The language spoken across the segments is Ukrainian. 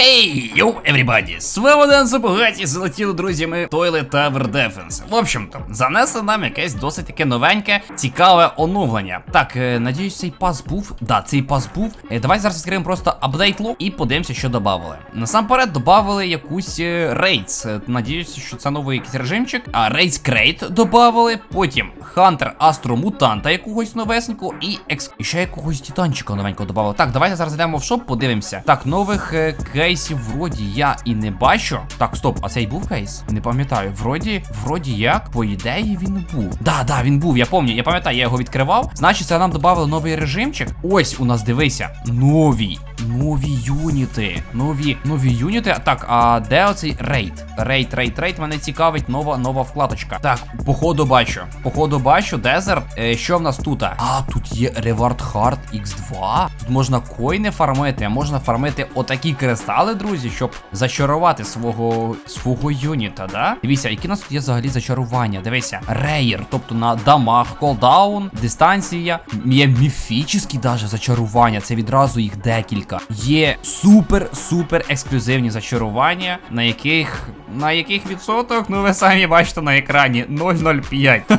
Хей, йоу, everybody! З вами Дан Забугаті, залетіли друзями Toilet Tower Defense. В общем-то, занесли нам якесь досить таке новеньке, цікаве оновлення. Так, е, надіюсь, цей пас був. Да, цей пас був. Е, давай зараз відкриємо просто апдейт лог і подивимося, що додавали. Насамперед, додавали якусь рейдс. Е, Надіюсь, що це новий якийсь режимчик. А рейдс крейт додавали. Потім Хантер Астро Мутанта якогось новесенького і екс. І ще якогось титанчика новенького додавали. Так, давайте зараз йдемо в шоп, подивимося. Так, нових е, кейсів вроді я і не бачу. Так, стоп, а цей був кейс? Не пам'ятаю. Вроді, вроді як, по ідеї, він був. Да, да, він був, я пам'ятаю, я пам'ятаю, я його відкривав. Значить, це нам додали новий режимчик. Ось у нас дивися. Нові. Нові юніти. Нові нові юніти. Так, а де оцей рейд? Рейд, рейд, рейд. Мене цікавить нова нова вкладочка. Так, походу бачу. Походу бачу, дезерт. Е, що в нас тут? А, тут є Reward Hard X2. Тут можна коїни фармити, а можна фармити отакі кристали, друзі, щоб зачарувати свого свого юніта, да? Дивіться, які у нас тут є взагалі зачарування. Дивися, рейер, тобто на дамаг, колдаун, дистанція. Є міфічні даже зачарування. Це відразу їх декілька. Є супер-супер ексклюзивні зачарування, на яких. На яких відсоток? Ну ви самі бачите на екрані 0,05.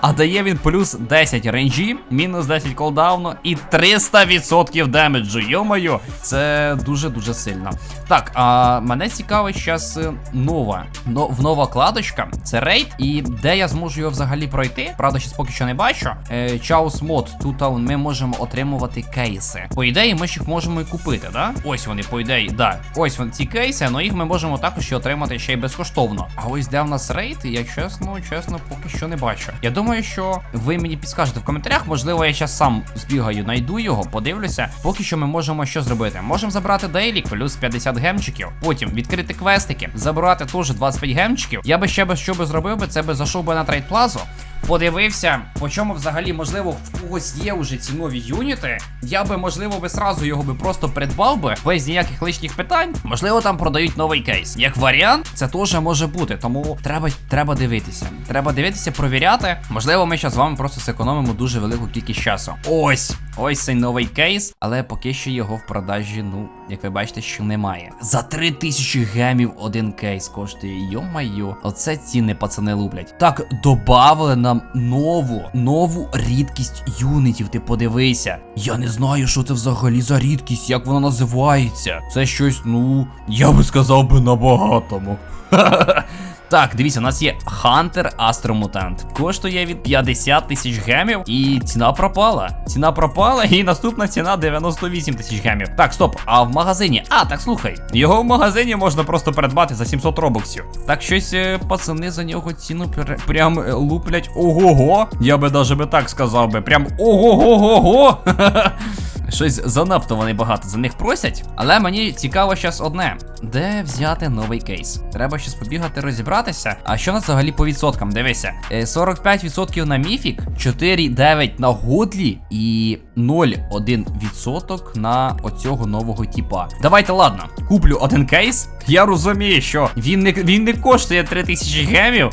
А дає він плюс 10 рейнджі, мінус 10 колдауну і 300% демеджу. Йо-моє, це дуже-дуже сильно. Так, а мене цікавить зараз нова. Но, нова кладочка. Це рейд. І де я зможу його взагалі пройти? Правда, ще поки що не бачу. Е, Чаус мод. Тут ми можемо отримувати кейси. По ідеї, ми їх можемо купити, да? Ось вони, по ідеї, да. Ось вони ці кейси, але їх ми можемо також і отримати ще й безкоштовно. А ось де в нас рейд, я чесно, чесно, поки що не бачу. Я думаю, що ви мені підскажете в коментарях. Можливо, я зараз сам збігаю, найду його, подивлюся. Поки що ми можемо що зробити. Можемо забрати дейлік, плюс 50 гемчиків. Потім відкрити квестики, забрати теж 25 гемчиків. Я би ще би що би зробив би, це би зайшов би на трейд плазу. Подивився, по чому взагалі, можливо, в когось є вже ці нові юніти. Я би, можливо, би сразу його би просто придбав би, без ніяких лишніх питань. Можливо, там продають новий кейс. Як варіант, це теж може бути. Тому треба треба дивитися. Треба дивитися, провіряти. Можливо, ми зараз з вами просто зекономимо дуже велику кількість часу. Ось, ось цей новий кейс, але поки що його в продажі, ну, як ви бачите, що немає. За 3000 гемів один кейс коштує. Йо-майо, оце ціни пацани люблять. Так, добавили нам нову, нову рідкість юнітів. Ти подивися. Я не знаю, що це взагалі за рідкість, як вона називається. Це щось, ну, я би сказав би на багатому. Так, дивіться, у нас є Хантер Астромутант. Коштує від 50 тисяч гемів, і ціна пропала. Ціна пропала, і наступна ціна 98 тисяч гемів. Так, стоп, а в магазині. А, так слухай, його в магазині можна просто придбати за 700 робоксів. Так щось е, пацани за нього ціну пр- прям е, луплять. Ого-го. Я би даже би так сказав би. Прям ого-го-го-го. Щось занадто вони багато за них просять. Але мені цікаво зараз одне: де взяти новий кейс? Треба щось побігати розібратися. А що нас взагалі по відсоткам? Дивися, Е, 45% на міфік, 4,9 на годлі і 0,1% на оцього нового типа. Давайте, ладно, куплю один кейс. Я розумію, що він не він не коштує 3000 гемів.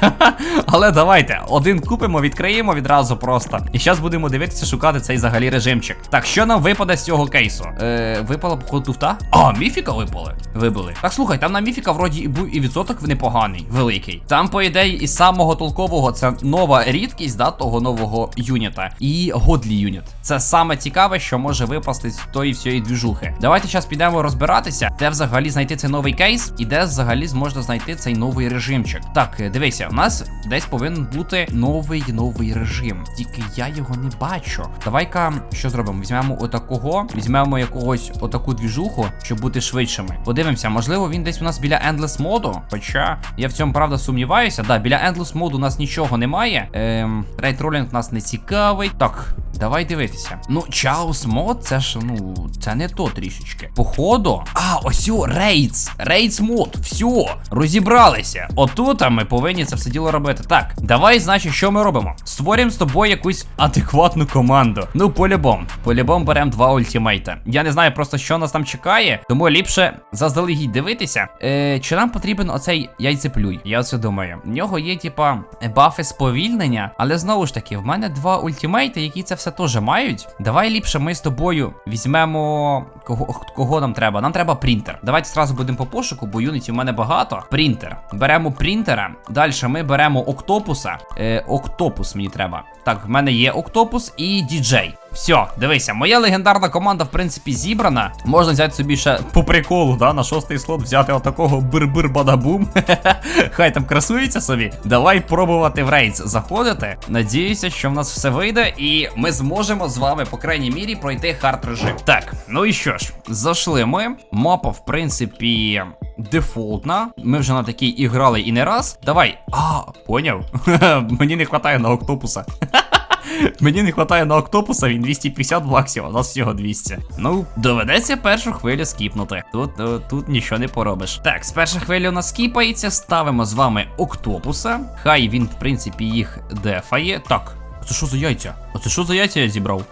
Але давайте, один купимо, відкриємо відразу просто. І зараз будемо дивитися, шукати цей взагалі режимчик. Так, що нам випаде з цього кейсу? Е, Випала, походу, туфта? А, міфіка випали. Вибили. Так слухай, там на міфіка вроді і був і відсоток непоганий, великий. Там, по ідеї, із самого толкового це нова рідкість, да, того нового юніта. І годлі юніт. Це саме цікаве, що може випасти з тої всієї двіжухи. Давайте зараз підемо розбиратися, де взагалі знайти цей новий кейс, і де взагалі зможна знайти цей новий режимчик. Так, е, дивися, у нас десь повинен бути новий новий режим. Тільки я його не бачу. Давай-ка що зробимо? Візьмемо отакого, візьмемо якогось отаку двіжуху, щоб бути швидшими. Подивимося, можливо, він десь у нас біля Endless моду. Хоча я в цьому правда сумніваюся. Да, біля Endless моду у нас нічого немає. Ем, рейтролінг нас не цікавий. Так. Давай дивитися. Ну, Chaos мод, це ж, ну, це не то трішечки. Походу. А, ось о, Рейдс. Рейдс мод. Все, розібралися. Отут а ми повинні це все діло робити. Так, давай, значить, що ми робимо? Створюємо з тобою якусь адекватну команду. Ну, по-любому. По-любому беремо два ультимейта. Я не знаю просто, що нас там чекає, тому ліпше заздалегідь дивитися. Е, чи нам потрібен оцей яйцеплюй? Я оце думаю. В нього є, типа, бафи сповільнення, але знову ж таки, в мене два ультимейти, які це все все теж мають. Давай ліпше ми з тобою візьмемо. Кого, кого нам треба? Нам треба принтер. Давайте зразу будемо по пошуку, бо юнітів в мене багато. Принтер. Беремо принтера. Далі ми беремо октопуса. Е, октопус мені треба. Так, в мене є октопус і діджей. Все, дивися, моя легендарна команда, в принципі, зібрана. Можна взяти собі ще по приколу, да, на шостий слот взяти отакого бир-бир бадабум. Хай там красується собі. Давай пробувати в рейдс заходити. Надіюся, що в нас все вийде, і ми зможемо з вами, по крайній мірі, пройти хард режим. Так, ну і що ж, зайшли ми. Мапа, в принципі. Дефолтна, ми вже на такій і грали і не раз. Давай. А, поняв. Мені не вистачає на октопуса. Мені не вистачає на октопуса, він 250 баксів, а у нас всього 200. Ну, доведеться першу хвилю скіпнути. Тут, е, тут нічого не поробиш. Так, з перша хвиля у нас скіпається, ставимо з вами октопуса. Хай він, в принципі, їх дефає. Так, це що за яйця? А це що за яйця я зібрав?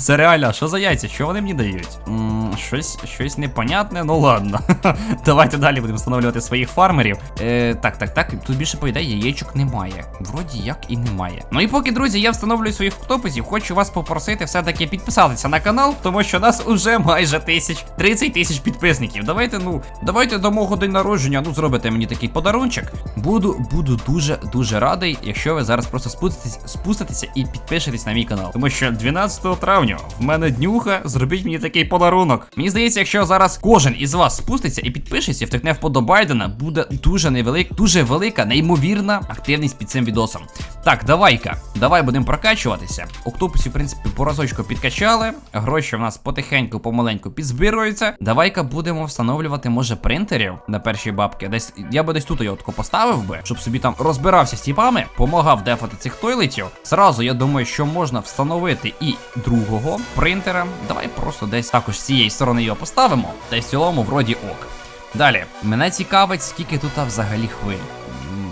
Це реально, що за яйця? Що вони мені дають? М, щось, щось непонятне, ну ладно. Давайте далі будемо встановлювати своїх фармерів. Е, так, так, так. Тут більше по яєчок немає. Вроді як і немає. Ну і поки, друзі, я встановлюю своїх октопусів, хочу вас попросити все-таки підписатися на канал, тому що нас уже майже тисяч 30 тисяч підписників. Давайте, ну, давайте до мого день народження, ну зробите мені такий подарунчик. Буду, буду дуже дуже радий, якщо ви зараз просто спуститесь, спуститеся і підпишетесь на мій канал. Тому що 12 травня в мене днюха, зробіть мені такий подарунок. Мені здається, якщо зараз кожен із вас спуститься і підпишеться, і втикне вподобайдена, буде дуже невелик, дуже велика, неймовірна активність під цим відосом. Так, давай-ка, давай будемо прокачуватися. Октопусі, в принципі, по разочку підкачали. Гроші в нас потихеньку, помаленьку підзбируються. Давай-ка будемо встановлювати, може, принтерів на перші бабки. Десь я би десь тут його тако поставив би, щоб собі там розбирався з тіпами, помагав дефати цих тойлетів. Зразу я думаю, що можна встановити і другого принтера. Давай просто десь також з цієї сторони його поставимо. Та й в цілому вроді ок. Далі, мене цікавить, скільки тут взагалі хвиль.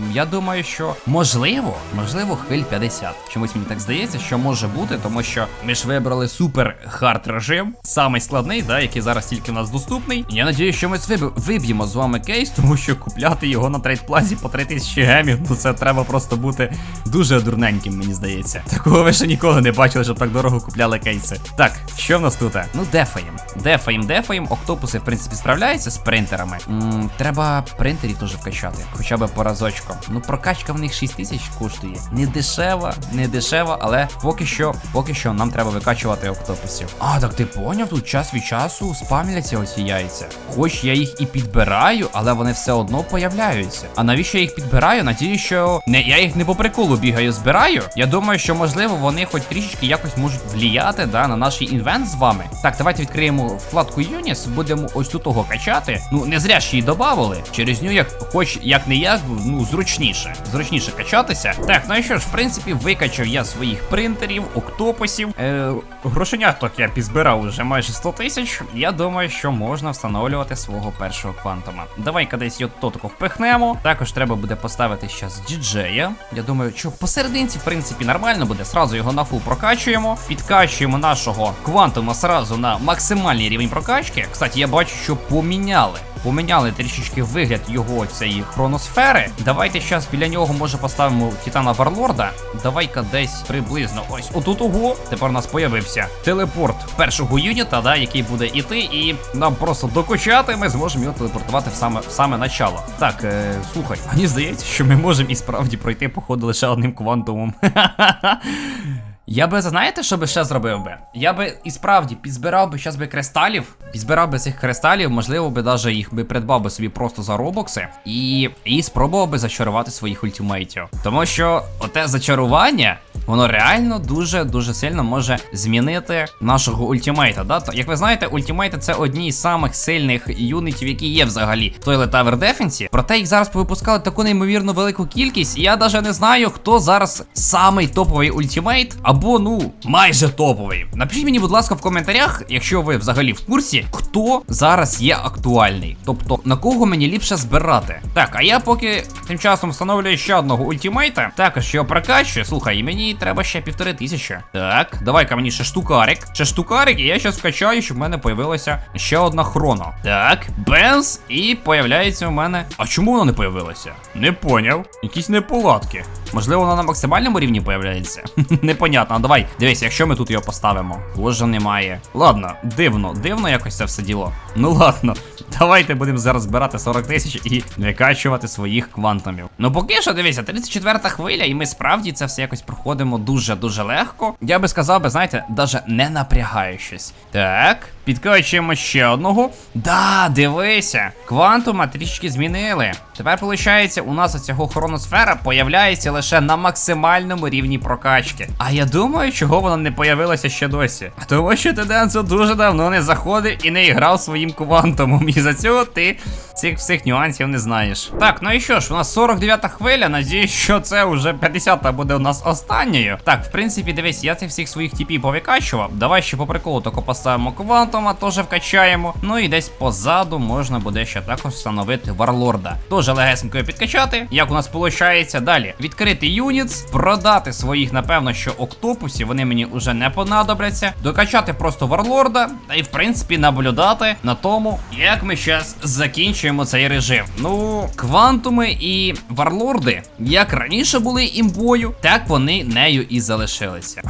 М, Я думаю, що можливо, можливо, хвиль 50. Чомусь мені так здається, що може бути, тому що ми ж вибрали супер хард режим, самий складний, да, який зараз тільки в нас доступний. Я надію, що ми виб'ємо з вами кейс, тому що купляти його на трейдплазі по 3000 гемів, ну це треба просто бути дуже дурненьким, мені здається. Такого ви ще ніколи не бачили, щоб так дорого купляли кейси. Так, що в нас тут? Ну, дефаєм. Дефаєм, дефаєм. Октопуси, в принципі, справляються з принтерами. М, треба принтерів теж вкачати, хоча б по разочку. Ну, прокачка в них 6 тисяч коштує. Не дешева, не дешева, але поки що, поки що нам треба викачувати октопусів. А, так ти поняв, тут час від часу спамляться оці яйця. Хоч я їх і підбираю, але вони все одно появляються. А навіщо я їх підбираю? Надію, що не я їх не по приколу бігаю, збираю. Я думаю, що можливо вони хоч трішечки якось можуть вліяти да, на наш інвент з вами. Так, давайте відкриємо вкладку Юніс, будемо ось тут того качати. Ну, не зря ж її додавали. Через нього, як хоч як не як, ну зручніше. Зручніше качатися. Так, ну і що ж, в принципі, викачав я своїх принтерів, октопусів. Е, грошеняток я підзбирав уже майже 100 тисяч. Я думаю, що можна встановлювати свого першого квантума. Давай-ка десь його то впихнемо. Також треба буде поставити зараз діджея. Я думаю, що посерединці, в принципі, нормально буде. Сразу його на фул прокачуємо. Підкачуємо нашого квантума сразу на максимальний рівень прокачки. Кстати, я бачу, що поміняли. Поміняли трішечки вигляд його цієї хроносфери. Давайте зараз біля нього може поставимо Титана Варлорда. Давай-ка десь приблизно ось отут ого. Тепер у нас появився телепорт першого юніта, да, який буде іти, і нам просто докачати. Ми зможемо його телепортувати в саме в саме начало. Так, е, слухай, мені здається, що ми можемо і справді пройти, походу, лише одним квантумом. Я би знаєте, що би ще зробив би? Я би і справді підзбирав би щас би кристалів, підзбирав би цих кристалів, можливо би даже їх би придбав би собі просто за робокси і, і спробував би зачарувати своїх ультимейтів. Тому що оте зачарування, воно реально дуже дуже сильно може змінити нашого ультимейта. Да? Як ви знаєте, ультимейти це одні із самих сильних юнітів, які є взагалі в Toilet Tower Defense. Проте їх зараз повипускали таку неймовірно велику кількість, і я навіть не знаю, хто зараз самий топовий ультимейт, або ну майже топовий. Напишіть мені, будь ласка, в коментарях, якщо ви взагалі в курсі, хто зараз є актуальний. Тобто на кого мені ліпше збирати. Так, а я поки тим часом встановлюю ще одного ультимейта, також його прокачую. Слухай, мені треба ще півтори тисячі. Так, давай-ка мені ще штукарик. Ще штукарик, і я щас вкачаю, щоб в мене появилася ще одна хрона. Так, бенз, і появляється у мене. А чому вона не появилася? Не поняв. Якісь неполадки. Можливо, вона на максимальному рівні появляється? Непонятно. Давай, дивись, якщо ми тут його поставимо. Боже, немає. Ладно, дивно, дивно якось це все діло. Ну ладно. Давайте будемо зараз збирати 40 тисяч і викачувати своїх квантомів. Ну поки що, дивіться, 34 хвиля, і ми справді це все якось проходимо дуже-дуже легко. Я би сказав би, знаєте, навіть не напрягаючись. Так, підкачуємо ще одного. Да, дивися, квантума трішки змінили. Тепер, виходить, у нас оцього хроносфера появляється лише на максимальному рівні прокачки. А я думаю, чого вона не появилася ще досі. Тому що ти Денсо дуже давно не заходив і не грав своїм квантумом. І за цього ти цих всіх нюансів не знаєш. Так, ну і що ж, у нас 49-та хвиля. Надіюсь, що це вже 50-та буде у нас останньою. Так, в принципі, дивись, я цих всіх своїх типів повикачував. Давай ще по приколу тако поставимо квантума, теж вкачаємо. Ну і десь позаду можна буде ще також встановити варлорда. Теж легесенько підкачати. Як у нас виходить? Далі відкрити юніц, продати своїх, напевно, що октопусів, вони мені вже не понадобляться. Докачати просто варлорда, та і в принципі наблюдати на тому, як ми зараз закінчуємо цей режим. Ну, квантуми і варлорди, як раніше були імбою, так вони нею і залишилися.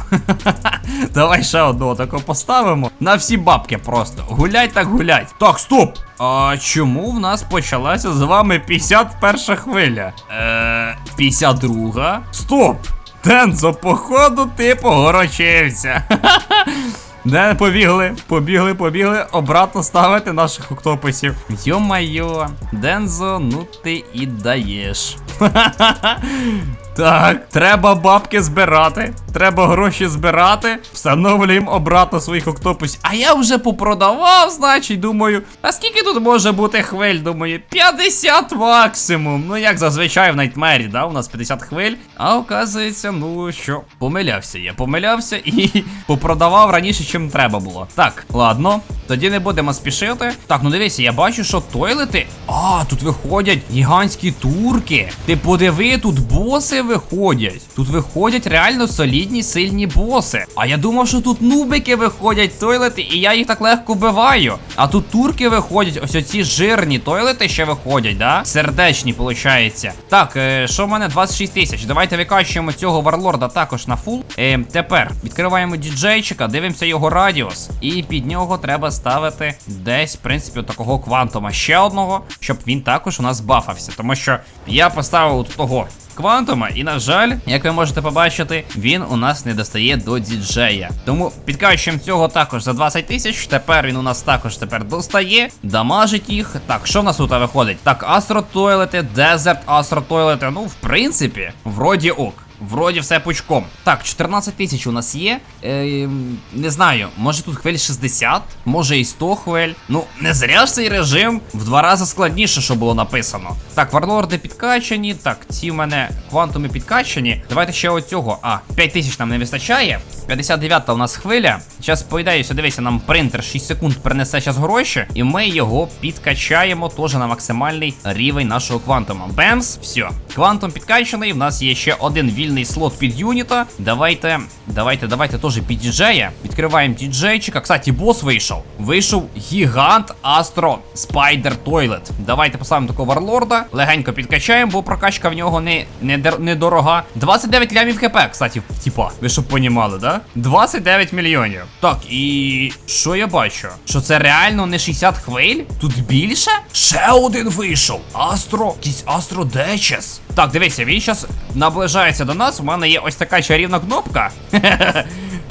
Давай ще одного тако поставимо. На всі бабки просто. Гулять так гулять. Так, стоп! А чому в нас почалася з вами 51 хвиля? Е, 52? Стоп! Дензо, походу, ти погорочився. Не побігли, побігли, побігли, обратно ставити наших октопусів. Йо-майо, Дензо, ну ти і даєш. Так, треба бабки збирати. Треба гроші збирати. Встановлюємо обратно своїх октопусів. А я вже попродавав, значить, думаю. А скільки тут може бути хвиль? Думаю, 50 максимум. Ну, як зазвичай в Найтмері, да? У нас 50 хвиль. А оказується, ну що, помилявся я, помилявся і попродавав раніше, чим треба було. Так, ладно, тоді не будемо спішити. Так, ну дивися, я бачу, що тойлети. А, тут виходять гігантські турки. Ти подиви, тут боси виходять. Тут виходять реально солідні, сильні боси. А я думав, що тут нубики виходять, тойлети, і я їх так легко вбиваю. А тут турки виходять, ось оці жирні тойлети ще виходять, да? Сердечні, виходить. Так, е, що в мене 26 тисяч. Давайте викачуємо цього варлорда також на фул. Е, тепер відкриваємо діджейчика, дивимося його радіус. І під нього треба ставити десь, в принципі, такого квантума ще одного, щоб він також у нас бафався. Тому що я поставив того квантума, і, на жаль, як ви можете побачити, він у нас не достає до діджея. Тому підкачуємо цього також за 20 тисяч. Тепер він у нас також тепер достає, дамажить їх. Так, що в нас тут виходить? Так, астротойлети, дезерт астротойлети. Ну, в принципі, вроді ок. Вроді все пучком. Так, 14 тисяч у нас є. Е, не знаю, може тут хвиль 60, може і 100 хвиль. Ну, не зря ж цей режим в два рази складніше, що було написано. Так, варлорди підкачані. Так, ці в мене квантуми підкачані. Давайте ще оцього. А, 5 тисяч нам не вистачає. 59-та у нас хвиля. Зараз, по ідеї, дивися, нам принтер 6 секунд принесе зараз гроші, і ми його підкачаємо теж на максимальний рівень нашого квантума. Бемс, все. Квантум підкачаний. В нас є ще один вільний слот під юніта. Давайте, давайте, давайте теж під діджея. Відкриваємо діджейчика. Кстати, бос вийшов. Вийшов гігант Астро Спайдер Тойлет. Давайте поставимо такого варлорда. Легенько підкачаємо, бо прокачка в нього не, не, недорога. 29 лямів хп, кстати, типа, ви щоб понімали, да? 29 мільйонів. Так, і що я бачу? Що це реально не 60 хвиль? Тут більше? Ще один вийшов. Астро, якийсь Астро Дечес. Так, дивися, він зараз наближається до нас. У мене є ось така чарівна кнопка.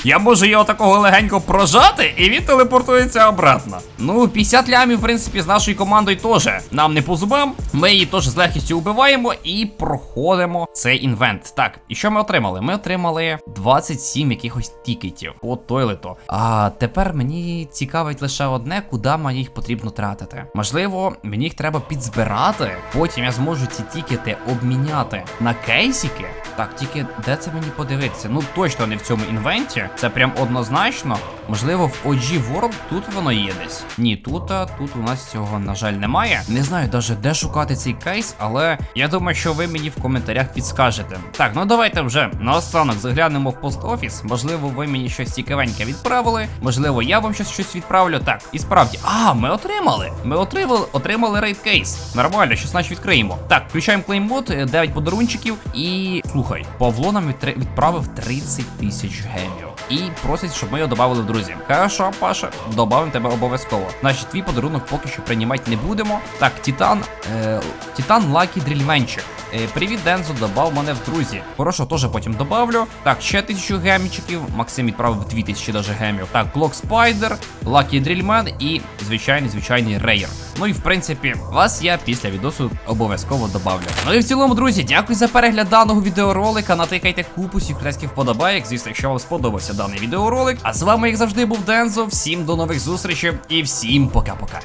Я можу його такого легенько прожати, і він телепортується обратно. Ну, 50 лямів, в принципі, з нашою командою теж нам не по зубам. Ми її теж з легкістю вбиваємо і проходимо цей інвент. Так, і що ми отримали? Ми отримали 27 якихось тікетів по тойлету. А тепер мені цікавить лише одне, куди мені їх потрібно тратити. Можливо, мені їх треба підзбирати. Потім я зможу ці тікети обміняти на кейсики. Так, тільки де це мені подивитися? Ну точно не в цьому інвенті. Це прям однозначно. Можливо, в OG World тут воно є десь. Ні, тут, а, тут у нас цього, на жаль, немає. Не знаю даже де шукати цей кейс, але я думаю, що ви мені в коментарях підскажете. Так, ну давайте вже наостанок заглянемо в пост-офіс. Можливо, ви мені щось цікавеньке відправили. Можливо, я вам щось щось відправлю. Так, і справді. А, ми отримали. Ми отримали, отримали рейд кейс. Нормально, що значить відкриємо. Так, включаємо клеймбот, 9 подарунчиків. І слухай, Павло нам відправив 30 тисяч гемів. І просить, щоб ми його додали в друзі. Хорошо, Паша, добавимо тебе обов'язково. Значить, твій подарунок поки що приймати не будемо. Так, Титан, е, Титан Лакі Дрільменчик. Е, привіт, Дензо, добав мене в друзі. Хорошо, теж потім добавлю. Так, ще тисячу гемчиків. Максим відправив 2000 даже гемів. Так, Блок Спайдер, Лакі Дрільмен і звичайний звичайний рейер. Ну і в принципі, вас я після відосу обов'язково добавлю. Ну і в цілому, друзі, дякую за перегляд даного відеоролика. Натикайте купу сікретських вподобайок. Звісно, якщо вам сподобався даний відеоролик. А з вами, як завжди, був Дензо. Всім до нових зустрічей і всім пока-пока.